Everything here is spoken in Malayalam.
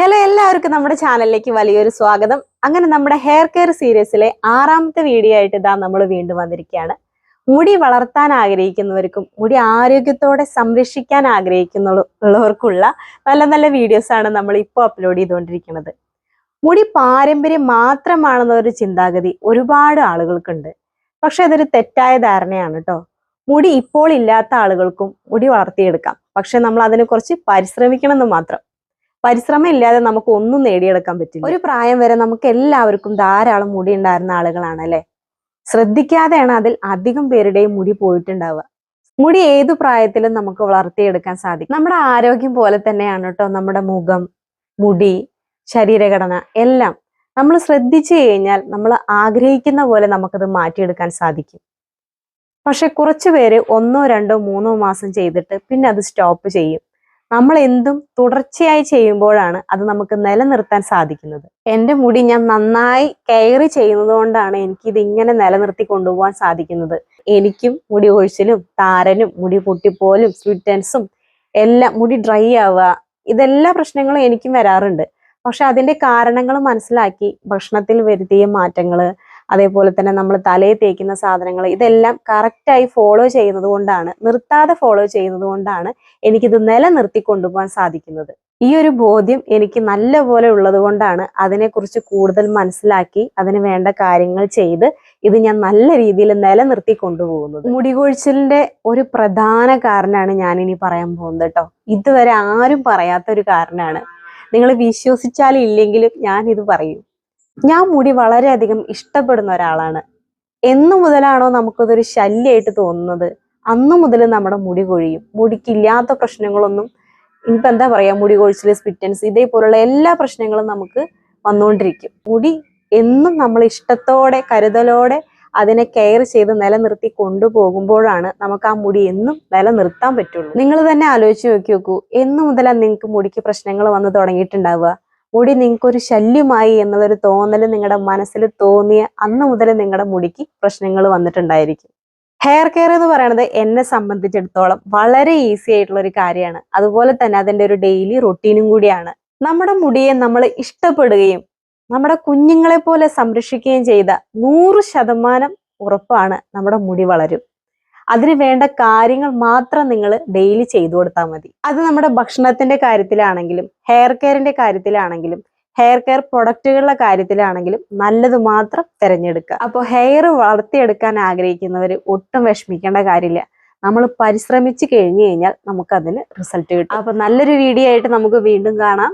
ഹലോ എല്ലാവർക്കും നമ്മുടെ ചാനലിലേക്ക് വലിയൊരു സ്വാഗതം. അങ്ങനെ നമ്മുടെ ഹെയർ കെയർ സീരീസിലെ ആറാമത്തെ വീഡിയോ ആയിട്ട് ഇതാ നമ്മൾ വീണ്ടും വന്നിരിക്കുകയാണ്. മുടി വളർത്താൻ ആഗ്രഹിക്കുന്നവർക്കും മുടി ആരോഗ്യത്തോടെ സംരക്ഷിക്കാൻ ആഗ്രഹിക്കുന്നുള്ളവർക്കുള്ള നല്ല നല്ല വീഡിയോസാണ് നമ്മൾ ഇപ്പോൾ അപ്ലോഡ് ചെയ്തുകൊണ്ടിരിക്കുന്നത്. മുടി പാരമ്പര്യം മാത്രമാണെന്ന ഒരു ചിന്താഗതി ഒരുപാട് ആളുകൾക്കുണ്ട്. പക്ഷെ അതൊരു തെറ്റായ ധാരണയാണ് കേട്ടോ. മുടി ഇപ്പോൾ ഇല്ലാത്ത ആളുകൾക്കും മുടി വളർത്തിയെടുക്കാം. പക്ഷെ നമ്മൾ അതിനെ കുറിച്ച് പരിശ്രമിക്കണം എന്ന് മാത്രം. പരിശ്രമം ഇല്ലാതെ നമുക്ക് ഒന്നും നേടിയെടുക്കാൻ പറ്റില്ല. ഒരു പ്രായം വരെ നമുക്ക് എല്ലാവർക്കും ധാരാളം മുടി ഉണ്ടായിരുന്ന ആളുകളാണ് അല്ലെ? ശ്രദ്ധിക്കാതെയാണ് അതിൽ അധികം പേരുടെയും മുടി പോയിട്ടുണ്ടാവുക. മുടി ഏതു പ്രായത്തിലും നമുക്ക് വളർത്തിയെടുക്കാൻ സാധിക്കും. നമ്മുടെ ആരോഗ്യം പോലെ തന്നെയാണ് കേട്ടോ നമ്മുടെ മുഖം മുടി ശരീരഘടന എല്ലാം. നമ്മൾ ശ്രദ്ധിച്ചു കഴിഞ്ഞാൽ നമ്മൾ ആഗ്രഹിക്കുന്ന പോലെ നമുക്കത് മാറ്റിയെടുക്കാൻ സാധിക്കും. പക്ഷെ കുറച്ചു പേര് ഒന്നോ രണ്ടോ മൂന്നോ മാസം ചെയ്തിട്ട് പിന്നെ അത് സ്റ്റോപ്പ് ചെയ്യും. നമ്മൾ എന്തും തുടർച്ചയായി ചെയ്യുമ്പോഴാണ് അത് നമുക്ക് നിലനിർത്താൻ സാധിക്കുന്നത്. എന്റെ മുടി ഞാൻ നന്നായി കെയർ ചെയ്യുന്നത് കൊണ്ടാണ് എനിക്ക് ഇത് ഇങ്ങനെ നിലനിർത്തി കൊണ്ടുപോകാൻ സാധിക്കുന്നത്. എനിക്കും മുടി ഒഴിച്ചിലും താരനും മുടി പൊട്ടിപ്പോലും സ്വിറ്റൻസും എല്ലാം മുടി ഡ്രൈ ആവുക ഇതെല്ലാ പ്രശ്നങ്ങളും എനിക്കും വരാറുണ്ട്. പക്ഷെ അതിന്റെ കാരണങ്ങൾ മനസ്സിലാക്കി ഭക്ഷണത്തിൽ വരുത്തിയ മാറ്റങ്ങൾ അതേപോലെ തന്നെ നമ്മൾ തലയിൽ തേക്കുന്ന സാധനങ്ങൾ ഇതെല്ലാം കറക്റ്റായി ഫോളോ ചെയ്യുന്നത് കൊണ്ടാണ് നിർത്താതെ ഫോളോ ചെയ്യുന്നത് കൊണ്ടാണ് എനിക്കിത് നിലനിർത്തി കൊണ്ടുപോകാൻ സാധിക്കുന്നത്. ഈ ഒരു ബോധ്യം എനിക്ക് നല്ലപോലെ ഉള്ളത് കൊണ്ടാണ് അതിനെക്കുറിച്ച് കൂടുതൽ മനസ്സിലാക്കി അതിന് വേണ്ട കാര്യങ്ങൾ ചെയ്ത് ഇത് ഞാൻ നല്ല രീതിയിൽ നിലനിർത്തി കൊണ്ടുപോകുന്നത്. മുടികൊഴിച്ചിലിന്റെ ഒരു പ്രധാന കാരണമാണ് ഞാൻ ഇനി പറയാൻ പോകുന്നത് കേട്ടോ. ഇതുവരെ ആരും പറയാത്ത ഒരു കാരണമാണ്. നിങ്ങൾ വിശ്വസിച്ചാലും ഇല്ലെങ്കിലും ഞാൻ ഇത് പറയും. ഞാൻ മുടി വളരെയധികം ഇഷ്ടപ്പെടുന്ന ഒരാളാണ്. എന്നു മുതലാണോ നമുക്കതൊരു ശല്യമായിട്ട് തോന്നുന്നത്? അന്നു മുതൽ നമ്മുടെ മുടി കൊഴിയും. മുടിക്കില്ലാത്ത പ്രശ്നങ്ങളൊന്നും ഇനിയിപ്പോൾ എന്താ പറയുക മുടി കൊഴിച്ചിൽ സ്പിറ്റൻസ് ഇതേപോലുള്ള എല്ലാ പ്രശ്നങ്ങളും നമുക്ക് വന്നുകൊണ്ടിരിക്കും. മുടി എന്നും നമ്മൾ ഇഷ്ടത്തോടെ കരുതലോടെ അതിനെ കെയർ ചെയ്ത് നിലനിർത്തി കൊണ്ടുപോകുമ്പോഴാണ് നമുക്ക് ആ മുടി എന്നും നിലനിർത്താൻ പറ്റുള്ളൂ. നിങ്ങൾ തന്നെ ആലോചിച്ച് നോക്കി നോക്കൂ. എന്നു മുതലാണ് നിങ്ങൾക്ക് മുടിക്ക് പ്രശ്നങ്ങൾ വന്ന് തുടങ്ങിയിട്ടുണ്ടാവുക? മുടി നിങ്ങൾക്ക് ഒരു ശല്യമായി എന്നുള്ളൊരു തോന്നൽ നിങ്ങളുടെ മനസ്സിൽ തോന്നിയ അന്ന് മുതൽ നിങ്ങളുടെ മുടിക്ക് പ്രശ്നങ്ങൾ വന്നിട്ടുണ്ടായിരിക്കും. ഹെയർ കെയർ എന്ന് പറയുന്നത് എന്നെ സംബന്ധിച്ചിടത്തോളം വളരെ ഈസി ആയിട്ടുള്ള ഒരു കാര്യമാണ്. അതുപോലെ തന്നെ അതിന്റെ ഒരു ഡെയിലി റൊട്ടീനും കൂടിയാണ്. നമ്മുടെ മുടിയെ നമ്മൾ ഇഷ്ടപ്പെടുകയും നമ്മുടെ കുഞ്ഞുങ്ങളെ പോലെ സംരക്ഷിക്കുകയും ചെയ്ത നൂറ് ശതമാനം ഉറപ്പാണ് നമ്മുടെ മുടി വളരും. അതിന് വേണ്ട കാര്യങ്ങൾ മാത്രം നിങ്ങൾ ഡെയിലി ചെയ്തു കൊടുത്താൽ മതി. അത് നമ്മുടെ ഭക്ഷണത്തിന്റെ കാര്യത്തിലാണെങ്കിലും ഹെയർ കെയറിന്റെ കാര്യത്തിലാണെങ്കിലും ഹെയർ കെയർ പ്രൊഡക്റ്റുകളുടെ കാര്യത്തിലാണെങ്കിലും നല്ലത് മാത്രം തിരഞ്ഞെടുക്കുക. അപ്പോൾ ഹെയർ വളർത്തിയെടുക്കാൻ ആഗ്രഹിക്കുന്നവർ ഒട്ടും വിഷമിക്കേണ്ട കാര്യമില്ല. നമ്മൾ പരിശ്രമിച്ചു കഴിഞ്ഞു കഴിഞ്ഞാൽ നമുക്കതിന് റിസൾട്ട് കിട്ടും. അപ്പൊ നല്ലൊരു വീഡിയോ ആയിട്ട് നമുക്ക് വീണ്ടും കാണാം.